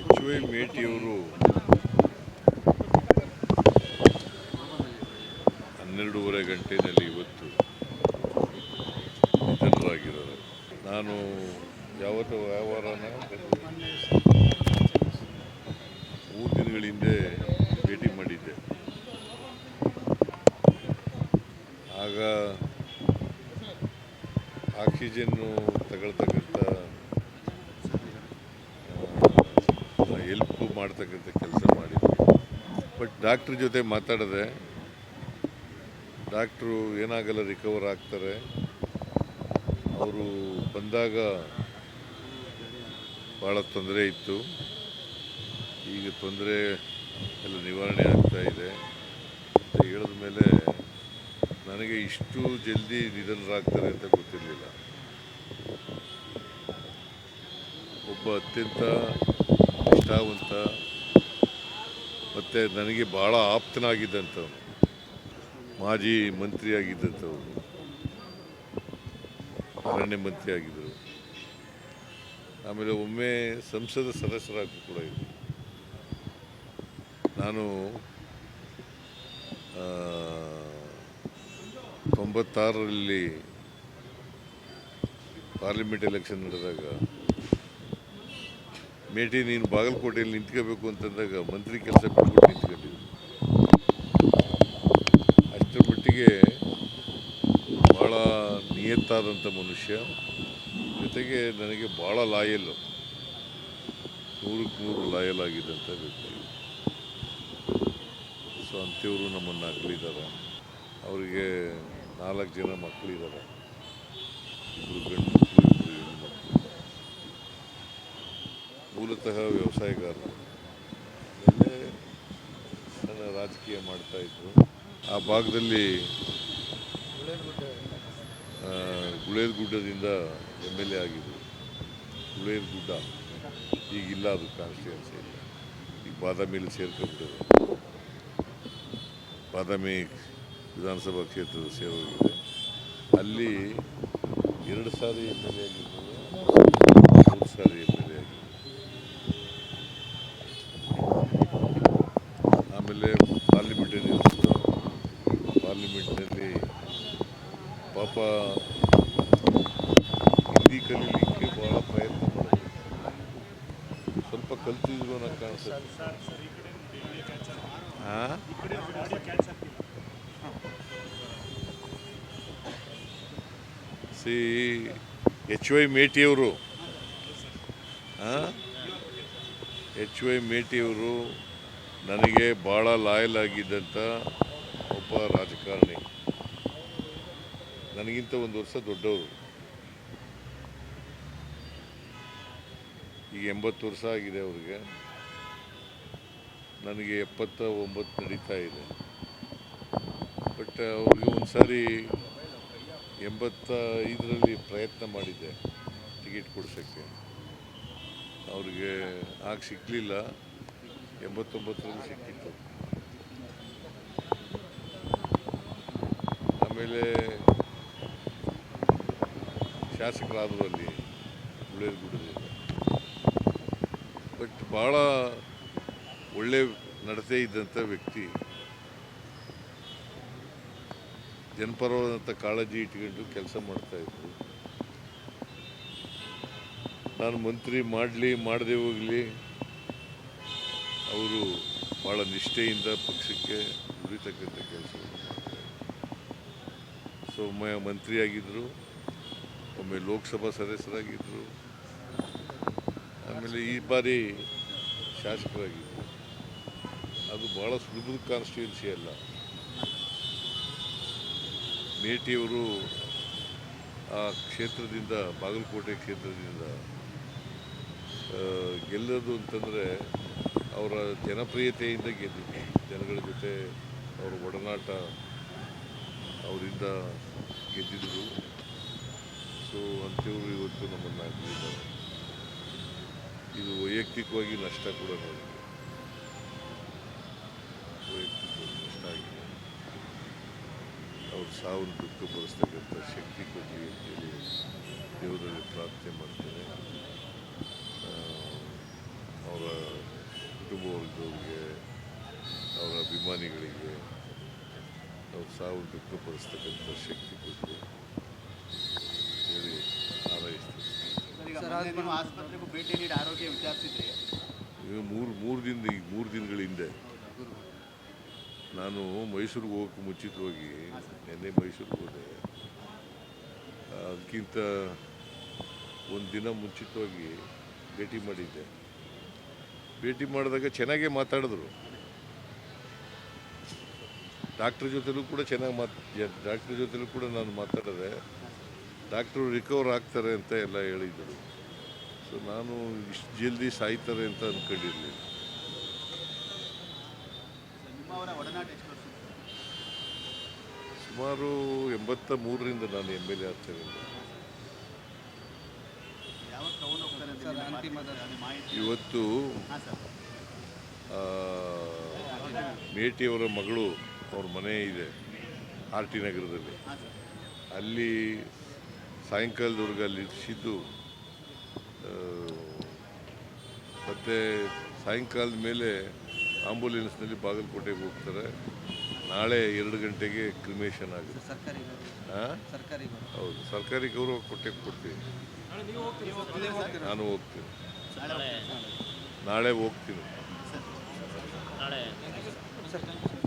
H Y ಮೇಟಿಯವರು ಹನ್ನೆರಡೂವರೆ ಗಂಟೆಯಲ್ಲಿ ಇವತ್ತು ನಿಧನರಾಗಿದ್ದಾರೆ. ನಾನು ಯಾವತ್ತು ವ್ಯವಹಾರನ ಮೂರು ದಿನಗಳ ಹಿಂದೆ ಭೇಟಿ ಮಾಡಿದ್ದೆ. ಆಗ ಆಕ್ಸಿಜನ್ನು ತಗೊಳ್ತಕ್ಕಂಥ ಮಾಡ್ತಕ್ಕಂಥ ಕೆಲಸ ಮಾಡಿದ್ವಿ ಬಟ್ ಡಾಕ್ಟ್ರ್ ಜೊತೆ ಮಾತಾಡಿದೆ ಡಾಕ್ಟ್ರು ಏನಾಗಲ್ಲ ರಿಕವರ್ ಆಗ್ತಾರೆ. ಅವರು ಬಂದಾಗ ಭಾಳ ತೊಂದರೆ ಇತ್ತು. ಈಗ ತೊಂದರೆ ಎಲ್ಲ ನಿವಾರಣೆ ಆಗ್ತಾ ಇದೆ. ಅಂತ ಹೇಳಿದ ಮೇಲೆ ನನಗೆ ಇಷ್ಟು ಜಲ್ದಿ ನಿಧನರಾಗ್ತಾರೆ ಅಂತ ಗೊತ್ತಿರಲಿಲ್ಲ. ಒಬ್ಬ ಅತ್ಯಂತ ನಿಷ್ಠಾವಂತ ಮತ್ತು ನನಗೆ ಭಾಳ ಆಪ್ತನಾಗಿದ್ದಂಥವನು. ಮಾಜಿ ಮಂತ್ರಿ ಆಗಿದ್ದಂಥವನು ಅರಣ್ಯ ಮಂತ್ರಿ ಆಗಿದ್ದರು ಆಮೇಲೆ ಒಮ್ಮೆ ಸಂಸದ ಸದಸ್ಯರಾಗಿ ಕೂಡ ಇದ್ದರು. ನಾನು ತೊಂಬತ್ತಾರರಲ್ಲಿ ಪಾರ್ಲಿಮೆಂಟ್ ಎಲೆಕ್ಷನ್ ನಡೆದಾಗ ಮೇಟಿ, ನೀನು ಬಾಗಲಕೋಟೆಯಲ್ಲಿ ನಿಂತ್ಕೋಬೇಕು ಅಂತಂದಾಗ ಮಂತ್ರಿ ಕೆಲಸ ಬಿಟ್ಬಿಟ್ಟು ನಿಂತ್ಕೊಂಡಿದ್ರು ಅಷ್ಟರ ಮಟ್ಟಿಗೆ ಭಾಳ ನಿಯತ್ತಾದಂಥ ಮನುಷ್ಯ. ಜೊತೆಗೆ ನನಗೆ ಭಾಳ ಲಾಯಲ್ಲು. ನೂರಕ್ಕೆ ನೂರು ಲಾಯಲ್ ಆಗಿದ್ದಂಥ ವ್ಯಕ್ತಿ. ಸೊ, ಅಂಥವರು ನಮ್ಮನ್ನು ಅಗಲಿದ್ದಾರೆ ಅವರಿಗೆ ನಾಲ್ಕು ಜನ ಮಕ್ಕಳಿದ್ದಾರೆ ಇಬ್ಬರು ಗಂಡು ಮಕ್ಕಳು ಇಬ್ಬರು ಹೆಣ್ಣು ಮಕ್ಕಳು. ಮೂಲತಃ ವ್ಯವಸಾಯಗಾರರು. ಆಮೇಲೆ ನನ್ನ ರಾಜಕೀಯ ಮಾಡ್ತಾ ಇದ್ದರು ಆ ಭಾಗದಲ್ಲಿ ಗುಳೇರ್ಗುಡ್ಡದಿಂದ ಎಂ ಎಲ್ ಎ ಆಗಿದ್ದರು ಗುಳೇದ ಗುಡ್ಡ ಈಗಿಲ್ಲ ಅದು ಕಾನ್ಸ್ಟಿಟ್ಯೂನ್ಸಿ ಇಲ್ಲ ಈಗ ಬಾದಾಮಿಯಲ್ಲಿ ಸೇರ್ಕೊಂಡ್ಬಿಟ್ಟರು ಬಾದಾಮಿ ವಿಧಾನಸಭಾ ಕ್ಷೇತ್ರದ ಸೇರೋಗಿದೆ ಅಲ್ಲಿ ಎರಡು ಸಾರಿ ಎಂ ಎಲ್ ಎ ಆಗಿರ್ಬೋದು ಮೂರು ಸಾರಿ ಎಂ ಎಲ್ ಎ ಆಗಿರ್ಬೋದು ಆಮೇಲೆ ಪಾರ್ಲಿಮೆಂಟರಿ ಪಾರ್ಲಿಮೆಂಟ್ನಲ್ಲಿ ಪಾಪ ಹಿಂದಿ ಕಲೀಲಿಕ್ಕೆ ಭಾಳ ಪ್ರಯತ್ನ ಮಾಡಿದ್ರು. ಸ್ವಲ್ಪ ಕಲ್ತಿದ್ರು ಕಾಣಿಸುತ್ತೆ ಸಿ, ಎಚ್ ವೈ ಮೇಟಿಯವರು ಎಚ್ ವೈ ಮೇಟಿಯವರು ನನಗೆ ಭಾಳ ಲಾಯಲ್ ಆಗಿದ್ದಂಥ ಒಬ್ಬ ರಾಜಕಾರಣಿ. ನನಗಿಂತ ಒಂದು ವರ್ಷ ದೊಡ್ಡವರು. ಈಗ ಎಂಬತ್ತು ವರ್ಷ ಆಗಿದೆ ಅವ್ರಿಗೆ. ನನಗೆ ಎಪ್ಪತ್ತ ಒಂಬತ್ತು ನಡೀತಾ ಇದೆ. ಬಟ್ ಅವ್ರಿಗೆ ಒಂದು ಸಾರಿ ಎಂಬತ್ತ ಐದರಲ್ಲಿ ಪ್ರಯತ್ನ ಮಾಡಿದ್ದೆ ಟಿಕೆಟ್ ಕೊಡ್ಸೋಕ್ಕೆ. ಅವ್ರಿಗೆ ಆಗ ಸಿಕ್ಕಲಿಲ್ಲ ಎಂಬತ್ತೊಂಬತ್ತರಲ್ಲಿ ಸಿಕ್ಕಿತ್ತು. ಆಮೇಲೆ ಶಾಸಕರಾದರು ಅಲ್ಲಿ ಗುಳೇದಗುಡ್ಡದಿಂದ ಬಟ್ ಭಾಳ ಒಳ್ಳೆ ನಡತೆ ಇದ್ದಂಥ ವ್ಯಕ್ತಿ. ಜನಪರವಾದಂಥ ಕಾಳಜಿ ಇಟ್ಕೊಂಡು ಕೆಲಸ ಮಾಡ್ತಾಯಿದ್ರು ನಾನು ಮಂತ್ರಿ ಮಾಡಲಿ, ಮಾಡದೆ ಹೋಗಲಿ, ಅವರು ಭಾಳ ನಿಷ್ಠೆಯಿಂದ ಪಕ್ಷಕ್ಕೆ ದುಡಿತಕ್ಕಂಥ ಕೆಲಸ ಸೊ ಮಂತ್ರಿಯಾಗಿದ್ದರು, ಒಮ್ಮೆ ಲೋಕಸಭಾ ಸದಸ್ಯರಾಗಿದ್ದರು. ಆಮೇಲೆ ಈ ಬಾರಿ ಶಾಸಕರಾಗಿದ್ದು ಅದು ಭಾಳ ಸುಲಭದ ಕಾನ್ಸ್ಟಿಟ್ಯೂನ್ಸಿ ಅಲ್ಲ. ಮೇಟಿಯವರು ಆ ಕ್ಷೇತ್ರದಿಂದ, ಬಾಗಲಕೋಟೆ ಕ್ಷೇತ್ರದಿಂದ ಗೆಲ್ಲೋದು ಅಂತಂದರೆ ಅವರ ಜನಪ್ರಿಯತೆಯಿಂದ ಗೆದ್ದಿದ್ದು ಜನಗಳ ಜೊತೆ ಅವರ ಒಡನಾಟ ಅವರಿಂದ ಗೆದ್ದಿದ್ರು ಸೊ ಅಂಥವ್ರು ಇವತ್ತು ನಮ್ಮನ್ನು ಅಗಲಿದ್ದಾರೆ ಇದು ವೈಯಕ್ತಿಕವಾಗಿ ನಷ್ಟ ಕೂಡ ನೋಡಿದೆ ವೈಯಕ್ತಿಕವಾಗಿ ನಷ್ಟ ಆಗಿದೆ. ಅವ್ರ ಸಾವನ್ನು ದುಃಖಪಡಿಸ್ತಕ್ಕಂಥ ಶಕ್ತಿ ಕೊಡಲಿ ಅಂತೇಳಿ ದೇವರಲ್ಲಿ ಪ್ರಾರ್ಥನೆ ಮಾಡ್ತೇನೆ. ಅವರ ಕುಟುಂಬ ವರ್ಗದವ್ರಿಗೆ ಅವರ ಅಭಿಮಾನಿಗಳಿಗೆ ಅವ್ರ ಸಾವು ದುಃಖಪಡಿಸ್ತಕ್ಕಂಥ ಶಕ್ತಿ ಕೊಡಲಿ. ಈಗ ಮೂರು ಮೂರು ದಿನ ಈಗ ಮೂರು ದಿನಗಳ ಹಿಂದೆ ನಾನು ಮೈಸೂರಿಗೆ ಹೋಗೋಕ್ಕೆ ಮುಂಚಿತವಾಗಿ ನಿನ್ನೆ ಮೈಸೂರಿಗೆ ಹೋದೆ. ಅದಕ್ಕಿಂತ ಒಂದು ದಿನ ಮುಂಚಿತವಾಗಿ ಭೇಟಿ ಮಾಡಿದ್ದೆ. ಭೇಟಿ ಮಾಡಿದಾಗ ಚೆನ್ನಾಗೇ ಮಾತಾಡಿದ್ರು. ಡಾಕ್ಟ್ರ್ ಜೊತೆಲೂ ಕೂಡ ಚೆನ್ನಾಗಿ ಮಾತು, ಡಾಕ್ಟ್ರ್ ಜೊತೆಲೂ ಕೂಡ ನಾನು ಮಾತಾಡಿದೆ, ಡಾಕ್ಟ್ರು ರಿಕವರ್ ಆಗ್ತಾರೆ ಅಂತ ಎಲ್ಲ ಹೇಳಿದರು. ಸೊ ನಾನು ಇಷ್ಟು ಜಲ್ದಿ ಸಾಯ್ತಾರೆ ಅಂತ ಅಂದ್ಕೊಂಡಿರಲಿಲ್ಲ ಸುಮಾರು ಎಂಬತ್ತ ಮೂರರಿಂದ ನಾನು ಎಂ ಎಲ್ ಎ ಆಗ್ತೇನೆ ಇವತ್ತು ಮೇಟಿಯವರ ಮಗಳು ಅವ್ರ ಮನೆ ಇದೆ ಆರ್ ಟಿ ನಗರದಲ್ಲಿ. ಅಲ್ಲಿ ಸಾಯಂಕಾಲದವರೆಗೆ ಅಲ್ಲಿ ಇರಿಸಿದ್ದು ಮತ್ತು ಸಾಯಂಕಾಲದ ಮೇಲೆ ಆಂಬುಲೆನ್ಸ್ನಲ್ಲಿ ಬಾಗಲಕೋಟೆಗೆ ಹೋಗ್ತಾರೆ. ನಾಳೆ ಎರಡು ಗಂಟೆಗೆ ಕ್ರಿಮೇಷನ್ ಆಗುತ್ತೆ. ಸರ್ಕಾರಿ ಗೌರವ. ಹಾಂ ಸರ್ಕಾರಿ ಗೌರವ. ಹೌದು ಸರ್ಕಾರಿ ಗೌರವ ಕೊಟ್ಟೆ ಕೊಡ್ತೀವಿ ನೀವು ಹೋಗ್ತೀರಾ ನಾನು ಹೋಗ್ತೀನಿ. ನಾಳೆ ನಾಳೆ ಹೋಗ್ತೀನಿ. ಸರ್. ಸರ್.